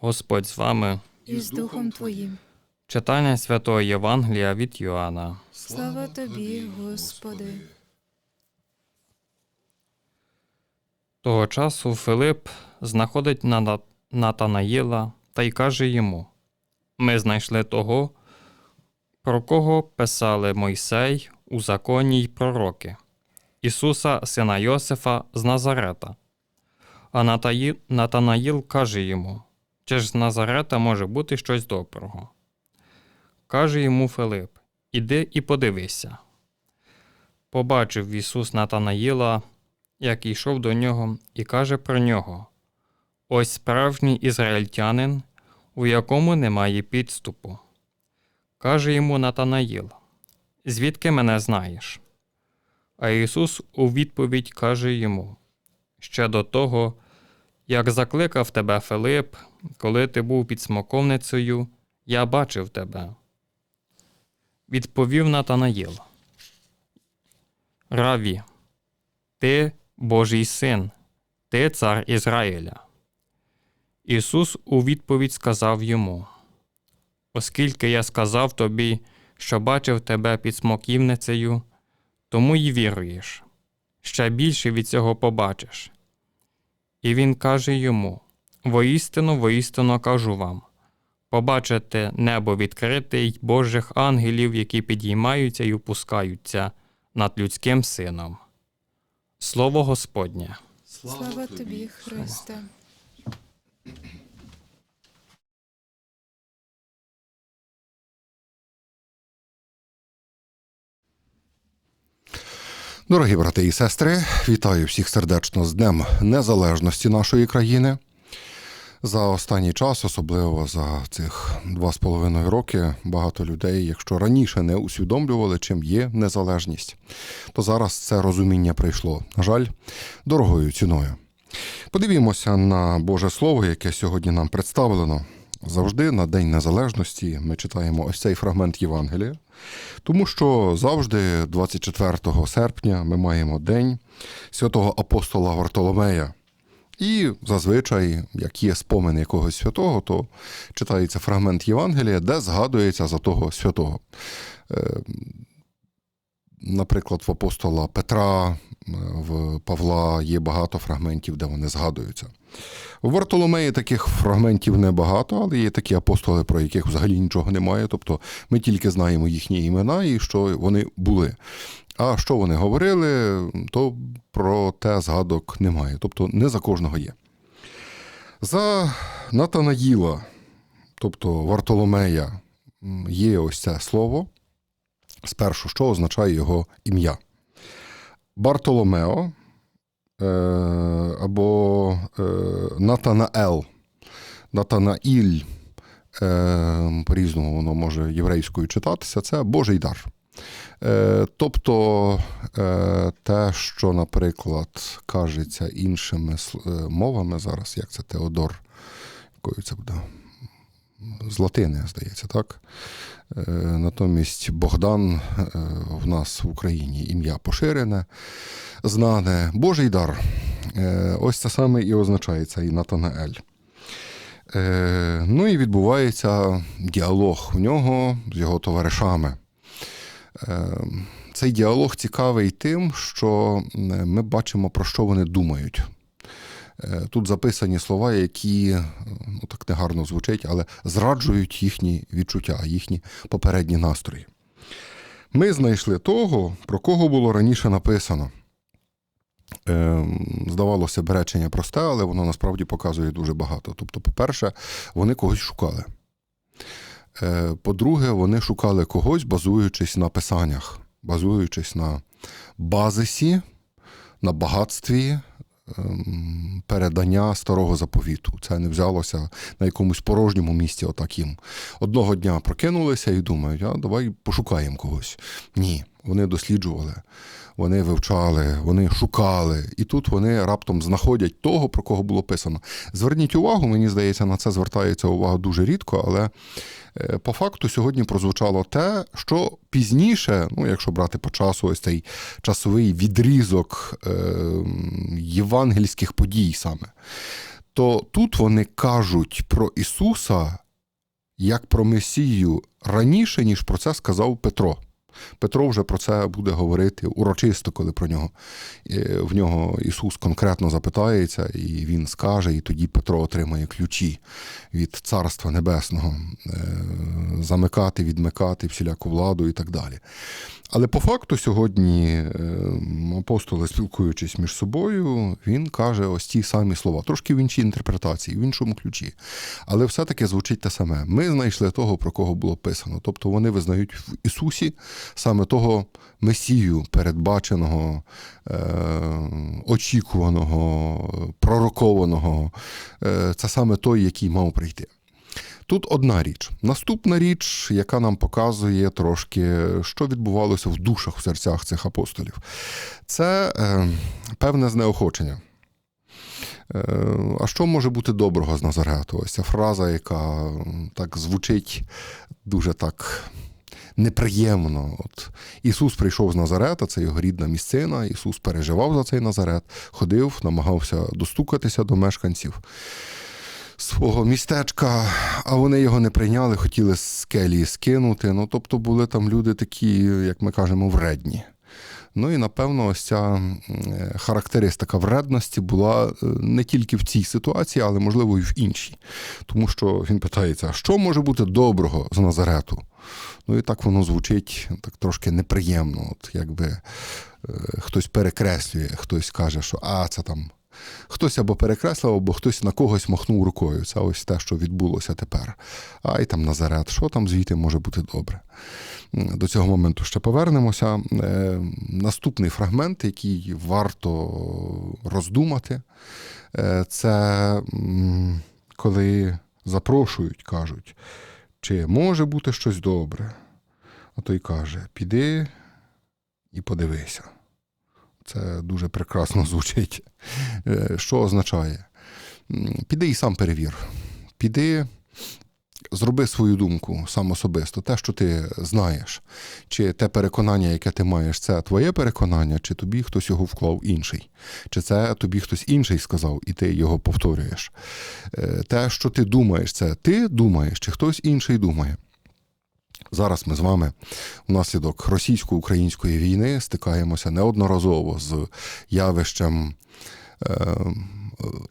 Господь з вами. і з Духом Твоїм. Читання Святого Євангелія від Йоанна. Слава Тобі, Господи. Того часу Филип знаходить Нана- Натанаїла та й каже йому: Ми знайшли того, про кого писали Мойсей у законі й пророки, Ісуса, сина Йосифа з Назарета. А Натаї- Натанаїл каже йому: Чи ж з Назарета може бути щось доброго? Каже йому Филип: Іди і подивися. Побачив Ісус Натанаїла, як йшов до нього, і каже про нього: Ось справжній ізраїльтянин, у якому немає підступу. Каже йому Натанаїл: Звідки мене знаєш? А Ісус у відповідь каже йому: Ще до того, як закликав тебе Филип, коли ти був під смоковницею, я бачив тебе. Відповів Натанаїл. Раві, ти Божий син, ти цар Ізраїля. Ісус у відповідь сказав йому: Оскільки я сказав тобі, що бачив тебе під смоківницею, тому й віруєш, ще більше від цього побачиш. І він каже йому: Воістину, воістину кажу вам побачите небо відкрите й Божих ангелів, які підіймаються й опускаються над людським сином. Слово Господнє. Слава Тобі, Христе. Дорогі брати і сестри, вітаю всіх сердечно з Днем Незалежності нашої країни. За останній час, особливо за цих два з половиною роки, багато людей, якщо раніше не усвідомлювали, чим є незалежність, то зараз це розуміння прийшло, на жаль, дорогою ціною. Подивімося на Боже Слово, яке сьогодні нам представлено. Завжди на День Незалежності ми читаємо ось цей фрагмент Євангелія, тому що завжди, 24 серпня, ми маємо день святого апостола Вартоломея. І зазвичай, як є спомин якогось святого, то читається фрагмент Євангелія, де згадується за того святого. Е, Наприклад, в апостола Петра, в Павла є багато фрагментів, де вони згадуються. У Вартоломеї таких фрагментів небагато, але є такі апостоли, про яких взагалі нічого немає. Тобто ми тільки знаємо їхні імена і що вони були. А що вони говорили, то про те згадок немає. Тобто не за кожного є. За Натанаїла, тобто Вартоломея, є ось це слово. Спершу, що означає його ім'я. Бартоломео або Натанаел, Натанаїль, е, по-різному воно може єврейською читатися, це Божий дар. Е, тобто е, те, що, наприклад, кажеться іншими е, мовами зараз, як це Теодор, якою це буде? З латини, здається, так? Е, Натомість Богдан е, в нас в Україні ім'я поширене, знане, Божий дар. Е, Ось це саме і означає цей Натанаель. Ну і відбувається діалог в нього з його товаришами. Цей діалог цікавий тим, що ми бачимо, про що вони думають. Е, Тут записані слова, які е, ну, так негарно звучать, але зраджують їхні відчуття, їхні попередні настрої. Ми знайшли того, про кого було раніше написано. Е, Здавалося б, речення просте, але воно насправді показує дуже багато. Тобто, по-перше, вони когось шукали. Е, По-друге, вони шукали когось, базуючись на писаннях, базуючись на базисі, на багатстві ем, передання старого заповіту. Це не взялося на якомусь порожньому місці, отак їм. Одного дня прокинулися і думають, а давай пошукаємо когось. Ні, вони досліджували, вони вивчали, вони шукали, і тут вони раптом знаходять того, про кого було писано. Зверніть увагу, мені здається, на це звертається увага дуже рідко, але е, по факту сьогодні прозвучало те, що пізніше, ну якщо брати по часу, ось цей часовий відрізок е, євангельських подій саме, то тут вони кажуть про Ісуса як про Месію раніше, ніж про це сказав Петро. Петро вже про це буде говорити урочисто, коли про нього е, в нього Ісус конкретно запитається, і він скаже, і тоді Петро отримає ключі від Царства Небесного, е, замикати, відмикати всіляку владу і так далі. Але по факту сьогодні е, апостоли, спілкуючись між собою, він каже ось ті самі слова, трошки в іншій інтерпретації, в іншому ключі. Але все-таки звучить те саме. Ми знайшли того, про кого було писано. Тобто вони визнають в Ісусі саме того Месію, передбаченого, е, очікуваного, пророкованого. Е, це саме той, який мав прийти. Тут одна річ. Наступна річ, яка нам показує трошки, що відбувалося в душах, в серцях цих апостолів, це е, певне знеохочення. Е, а що може бути доброго з Назарету? Ось ця фраза, яка так звучить дуже так неприємно. От Ісус прийшов з Назарета, це його рідна місцина. Ісус переживав за цей Назарет, ходив, намагався достукатися до мешканців свого містечка, а вони його не прийняли, хотіли з скелі скинути. Ну, тобто були там люди такі, як ми кажемо, вредні. Ну і напевно, ось ця е, характеристика вредності була е, не тільки в цій ситуації, але можливо і в іншій. Тому що він питається, що може бути доброго з Назарету? Ну і так воно звучить так трошки неприємно. От якби е, хтось перекреслює, хтось каже, що а, це там Хтось або перекреслив, або хтось на когось махнув рукою. Це ось те, що відбулося тепер. Ай там Назарет, що там звідти може бути добре. До цього моменту ще повернемося. Е, Наступний фрагмент, який варто роздумати, е, це коли запрошують, кажуть, чи може бути щось добре. А той каже: піди і подивися. Це дуже прекрасно звучить. Е, Що означає? Піди і сам перевір. Піди, зроби свою думку сам особисто, те, що ти знаєш, чи те переконання, яке ти маєш, це твоє переконання, чи тобі хтось його вклав інший, чи це тобі хтось інший сказав, і ти його повторюєш. Е, Те, що ти думаєш, це ти думаєш, чи хтось інший думає. Зараз ми з вами внаслідок російсько-української війни стикаємося неодноразово з явищем е,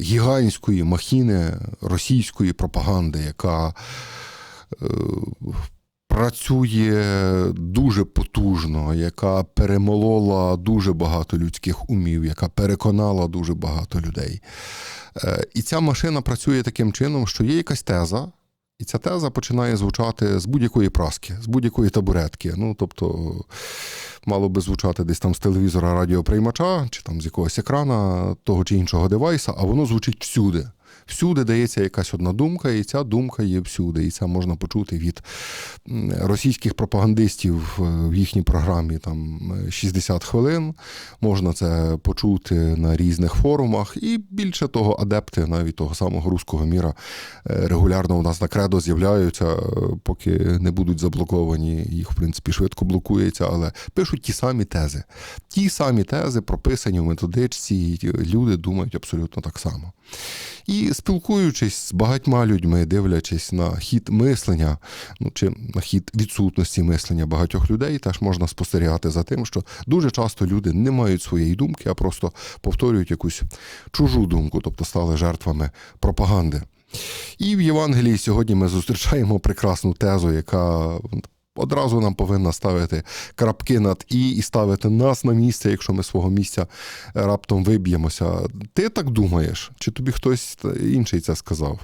гігантської махіни російської пропаганди, яка е, працює дуже потужно, яка перемолола дуже багато людських умів, яка переконала дуже багато людей. Е, І ця машина працює таким чином, що є якась теза. І ця теза починає звучати з будь-якої праски, з будь-якої табуретки. Ну, тобто, мало би звучати десь там з телевізора радіоприймача, чи там з якогось екрана того чи іншого девайса, а воно звучить всюди. Всюди дається якась одна думка, і ця думка є всюди. І це можна почути від російських пропагандистів е, в їхній програмі там е, 60 хвилин. Можна це почути на різних форумах, і більше того, адепти навіть того самого руського міра е, регулярно у нас на кредо з'являються, е, поки не будуть заблоковані. Їх, в принципі, швидко блокується, але пишуть ті самі тези. Ті самі тези прописані в методичці, і люди думають абсолютно так само. І спілкуючись з багатьма людьми, дивлячись на хід мислення, ну чи на хід відсутності мислення багатьох людей, теж можна спостерігати за тим, що дуже часто люди не мають своєї думки, а просто повторюють якусь чужу думку, тобто стали жертвами пропаганди. І в Євангелії сьогодні ми зустрічаємо прекрасну тезу, яка одразу нам повинна ставити крапки над і і ставити нас на місце, якщо ми свого місця раптом виб'ємося. Ти так думаєш, чи тобі хтось інший це сказав?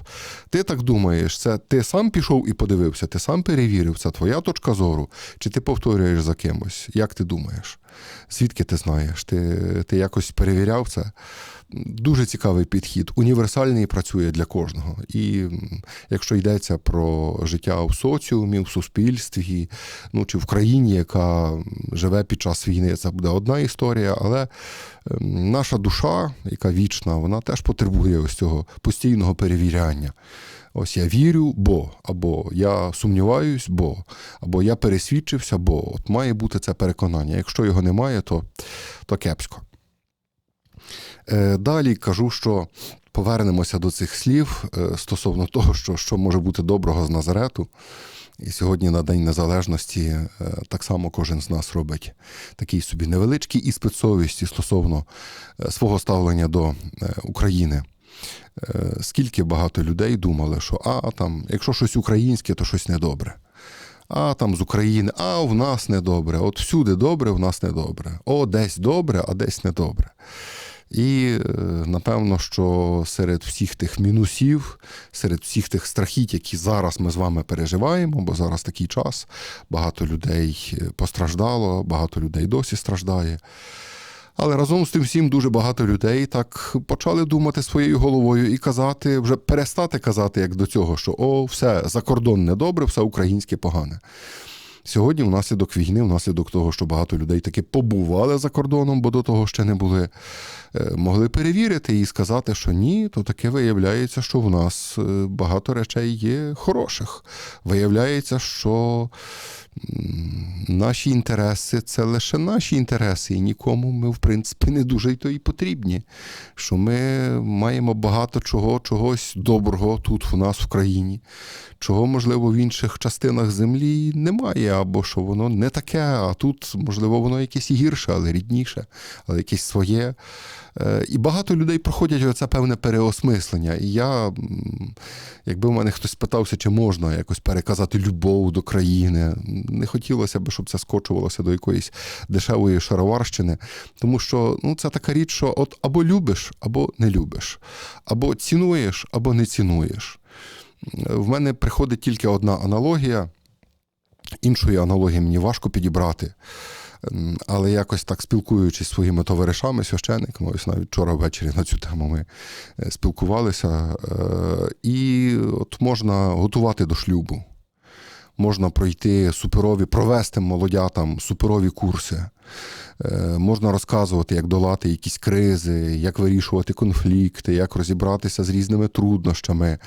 Ти так думаєш, це ти сам пішов і подивився, ти сам перевірив, це твоя точка зору, чи ти повторюєш за кимось? Як ти думаєш? Звідки ти знаєш? Ти, ти якось перевіряв це? Дуже цікавий підхід, універсальний працює для кожного. І якщо йдеться про життя в соціумі, в суспільстві, ну чи в країні, яка живе під час війни, це буде одна історія, але ем, наша душа, яка вічна, вона теж потребує ось цього постійного перевіряння. Ось я вірю, бо, або я сумніваюсь, бо, або я пересвідчився, бо от має бути це переконання. Якщо його немає, то, то кепсько. Е, Далі кажу, що повернемося до цих слів е, стосовно того, що, що може бути доброго з Назарету. І сьогодні на День Незалежності е, так само кожен з нас робить такий собі невеличкий іспит совісті стосовно е, свого ставлення до е, України. Скільки багато людей думали, що а там, якщо щось українське, то щось недобре. А там з України, а в нас недобре. От всюди добре, в нас недобре. О, десь добре, а десь недобре. І е, напевно, що серед всіх тих мінусів, серед всіх тих страхіть, які зараз ми з вами переживаємо, бо зараз такий час, багато людей е, постраждало, багато людей досі страждає. Але разом з тим всім дуже багато людей так почали думати своєю головою і казати, вже перестати казати, як до цього, що о, все закордонне добре, все українське погане. Сьогодні, внаслідок війни, внаслідок того, що багато людей таки побували за кордоном, бо до того ще не були, е, могли перевірити і сказати, що ні, то таке виявляється, що в нас е, багато речей є хороших. Виявляється, що наші інтереси це лише наші інтереси, і нікому ми, в принципі, не дуже й то і потрібні. Що ми маємо багато чого, чогось доброго тут в нас в країні, чого, можливо, в інших частинах землі немає, або що воно не таке, а тут, можливо, воно якесь і гірше, але рідніше, але якесь своє. Е, І багато людей проходять оце певне переосмислення. І я, якби в мене хтось питався, чи можна якось переказати любов до країни, не хотілося б, щоб це скочувалося до якоїсь дешевої шароварщини. Тому що ну, це така річ, що от або любиш, або не любиш, або цінуєш, або не цінуєш. В мене приходить тільки одна аналогія. Іншої аналогії мені важко підібрати. Але якось так спілкуючись зі своїми товаришами, священниками, ось навіть вчора ввечері на цю тему ми е, спілкувалися. е, І от можна готувати до шлюбу, можна пройти суперові, провести молодятам суперові курси. Е, Можна розказувати, як долати якісь кризи, як вирішувати конфлікти, як розібратися з різними труднощами.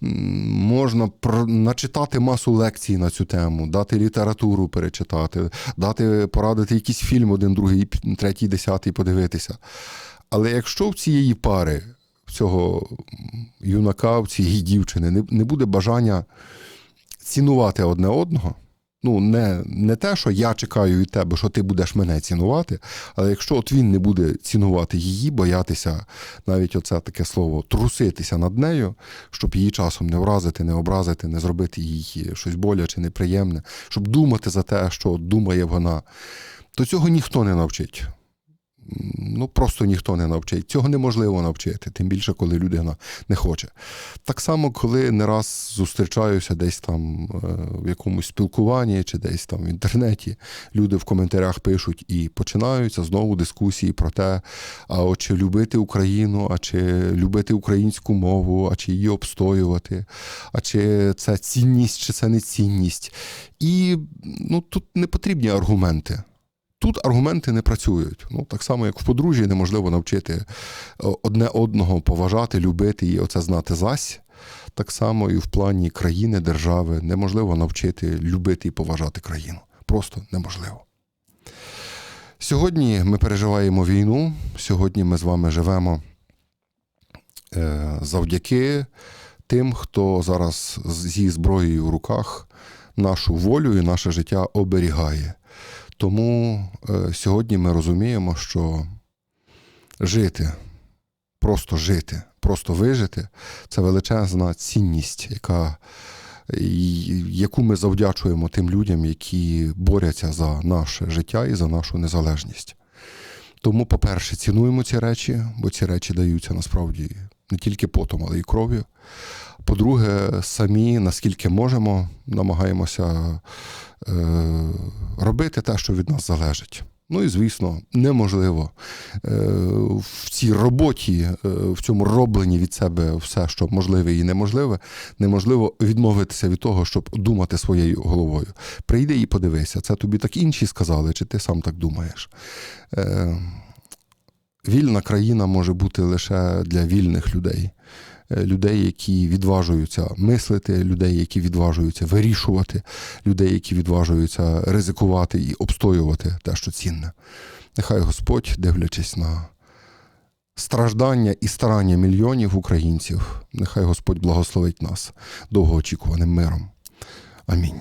Можна начитати масу лекцій на цю тему, дати літературу перечитати, дати порадити якийсь фільм один, другий, третій, десятий подивитися. Але якщо в цієї пари, в цього юнака, в цієї дівчини не, не буде бажання цінувати одне одного, ну, не, не те, що я чекаю від тебе, що ти будеш мене цінувати, але якщо от він не буде цінувати її, боятися навіть оце таке слово труситися над нею, щоб її часом не вразити, не образити, не зробити їй щось боляче, неприємне, щоб думати за те, що думає вона, то цього ніхто не навчить. Ну, просто ніхто не навчить. Цього неможливо навчити, тим більше, коли людина не хоче. Так само, коли не раз зустрічаюся десь там е, в якомусь спілкуванні чи десь там в інтернеті, люди в коментарях пишуть і починаються знову дискусії про те, а от чи любити Україну, а чи любити українську мову, а чи її обстоювати, а чи це цінність, чи це не цінність. І ну, тут не потрібні аргументи. Тут аргументи не працюють. Ну, так само, як в подружжі, неможливо навчити е, одне одного поважати, любити і оце знати зась. Так само і в плані країни, держави неможливо навчити любити і поважати країну. Просто неможливо. Сьогодні ми переживаємо війну. Сьогодні ми з вами живемо е, завдяки тим, хто зараз зі зброєю в руках нашу волю і наше життя оберігає. Тому е, сьогодні ми розуміємо, що жити, просто жити, просто вижити це величезна цінність, яка, яку ми завдячуємо тим людям, які борються за наше життя і за нашу незалежність. Тому, по-перше, цінуємо ці речі, бо ці речі даються насправді не тільки потом, але й кров'ю. По-друге, самі, наскільки можемо, намагаємося е, робити те, що від нас залежить. Ну і звісно, неможливо е, в цій роботі, е, в цьому робленні від себе все, що можливе і неможливе, неможливо відмовитися від того, щоб думати своєю головою. Прийди і подивися, це тобі так інші сказали, чи ти сам так думаєш. Е, Вільна країна може бути лише для вільних людей. Е, Людей, які відважуються мислити, людей, які відважуються вирішувати, людей, які відважуються ризикувати і обстоювати те, що цінне. Нехай Господь, дивлячись на страждання і старання мільйонів українців, нехай Господь благословить нас довгоочікуваним миром. Амінь.